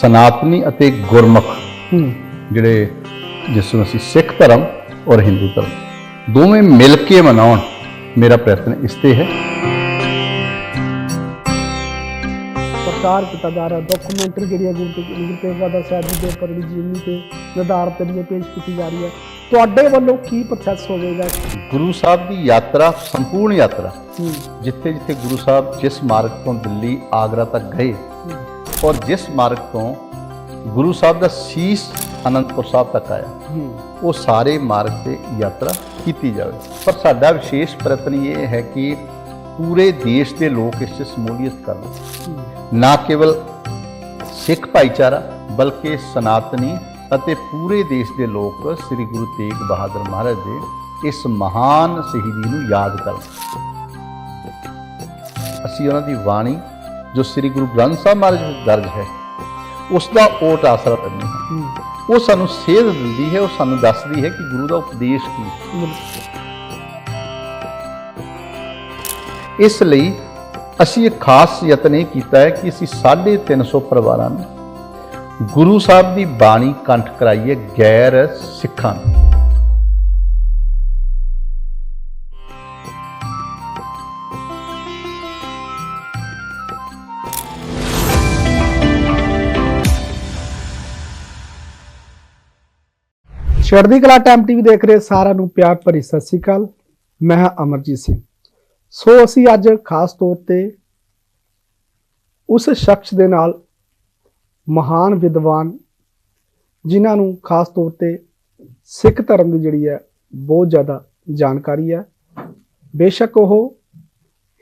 ਸਨਾਤਨੀ ਅਤੇ ਗੁਰਮੁਖ। ਜਿਹੜੇ ਜਿਸ ਨੂੰ ਅਸੀਂ ਸਿੱਖ ਧਰਮ ਔਰ ਹਿੰਦੂ ਧਰਮ ਦੋਵੇਂ ਮਿਲ ਕੇ ਮਨਾਉਣ ਮੇਰਾ ਪ੍ਰਯਤਨ ਇਸ ਤੇ ਹੈ। ਪ੍ਰਚਾਰ ਕੀਤਾ ਜਾ ਰਿਹਾ ਡਾਕੂਮੈਂਟਰੀ ਜਿਹੜੀ ਹੈ ਗੁਰੂ ਤੇਗ ਬਹਾਦਰ ਸਾਹਿਬ ਜੀ ਦੇ ਉੱਪਰ ਜਿਹੜੀ ਜੀਵਨੀ ਤੇ ਨਿਰਧਾਰਿਤ ਜਿਹੜੀ ਪੇਸ਼ ਕੀਤੀ ਜਾ ਰਹੀ ਹੈ। ਤੁਹਾਡੇ ਵੱਲੋਂ ਕੀ ਪ੍ਰੋਸੈਸ ਹੋਵੇਗਾ? ਗੁਰੂ ਸਾਹਿਬ ਦੀ ਯਾਤਰਾ ਸੰਪੂਰਨ ਯਾਤਰਾ ਜਿੱਥੇ ਜਿੱਥੇ ਗੁਰੂ ਸਾਹਿਬ ਜਿਸ ਮਾਰਗ ਤੋਂ ਦਿੱਲੀ ਆਗਰਾ ਤੱਕ ਗਏ ਔਰ ਜਿਸ ਮਾਰਗ ਤੋਂ ਗੁਰੂ ਸਾਹਿਬ ਦਾ ਸੀਸ ਅਨੰਦਪੁਰ ਸਾਹਿਬ ਤੱਕ ਆਇਆ ਉਹ ਸਾਰੇ ਮਾਰਗ ਤੇ ਯਾਤਰਾ ਕੀਤੀ ਜਾਵੇ ਪਰ ਸਾਡਾ ਵਿਸ਼ੇਸ਼ ਪ੍ਰਯਤਨ ਇਹ ਹੈ ਕਿ ਪੂਰੇ ਦੇਸ਼ ਦੇ ਲੋਕ ਇਸ 'ਚ ਸਮੂਲੀਅਤ ਕਰਨ ਨਾ ਕੇਵਲ ਸਿੱਖ ਭਾਈਚਾਰਾ ਬਲਕਿ ਸਨਾਤਨੀ ਅਤੇ ਪੂਰੇ ਦੇਸ਼ ਦੇ ਲੋਕ ਸ੍ਰੀ ਗੁਰੂ ਤੇਗ ਬਹਾਦਰ ਮਹਾਰਾਜ ਦੇ ਇਸ ਮਹਾਨ ਸ਼ਹੀਦੀ ਨੂੰ ਯਾਦ ਕਰਨ ਅਸੀਂ ਉਹਨਾਂ ਦੀ ਬਾਣੀ ਜੋ ਸ੍ਰੀ ਗੁਰੂ ਗ੍ਰੰਥ ਸਾਹਿਬ ਮਹਾਰਾਜ ਵਿੱਚ ਦਰਜ ਹੈ ਉਸ ਦਾ ਓਟ ਆਸਰਾ ਕਰਨੀ ਹੈ। ਉਹ ਸਾਨੂੰ ਸੇਧ ਦਿੰਦੀ ਹੈ ਉਹ ਸਾਨੂੰ ਦੱਸਦੀ ਹੈ ਕਿ ਗੁਰੂ ਦਾ ਉਪਦੇਸ਼ ਕੀ ਹੈ। ਇਸ ਲਈ ਅਸੀਂ ਇੱਕ ਖਾਸ ਯਤਨ ਇਹ ਕੀਤਾ ਹੈ ਕਿ ਅਸੀਂ 350 ਪਰਿਵਾਰਾਂ ਨੂੰ ਗੁਰੂ ਸਾਹਿਬ ਦੀ ਬਾਣੀ ਕੰਠ ਕਰਾਈਏ ਗੈਰ ਸਿੱਖਾਂ ਨੂੰ। ਚੜ੍ਹਦੀ ਕਲਾ ਟਾਈਮ ਟੀਵੀ ਦੇਖ ਰਹੇ ਸਾਰਿਆਂ ਨੂੰ ਪਿਆਰ ਭਰੀ ਸਤਿ ਸ੍ਰੀ ਅਕਾਲ। ਮੈਂ ਹਾਂ ਅਮਰਜੀਤ ਸਿੰਘ। ਸੋ ਅਸੀਂ ਅੱਜ ਖਾਸ ਤੌਰ ਤੇ ਉਸ ਸ਼ਖਸ ਦੇ ਨਾਲ ਮਹਾਨ ਵਿਦਵਾਨ ਜਿਨ੍ਹਾਂ ਨੂੰ ਖਾਸ ਤੌਰ ਤੇ ਸਿੱਖ ਧਰਮ ਦੀ ਜਿਹੜੀ ਹੈ ਬਹੁਤ ਜ਼ਿਆਦਾ ਜਾਣਕਾਰੀ ਹੈ। ਬੇਸ਼ੱਕ ਉਹ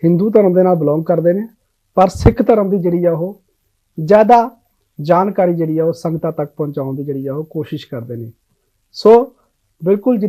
ਹਿੰਦੂ ਧਰਮ ਦੇ ਨਾਲ ਬਿਲੋਂਗ ਕਰਦੇ ਨੇ, ਪਰ ਸਿੱਖ ਧਰਮ ਦੀ ਜਿਹੜੀ ਆ ਉਹ ਜ਼ਿਆਦਾ ਜਾਣਕਾਰੀ ਜਿਹੜੀ ਆ ਉਹ ਸੰਗਤਾਂ ਤੱਕ ਪਹੁੰਚਾਉਣ ਦੀ ਜਿਹੜੀ ਆ ਉਹ ਕੋਸ਼ਿਸ਼ ਕਰਦੇ ਨੇ। ਸੋ ਬਿਲਕੁਲ ਜਿ-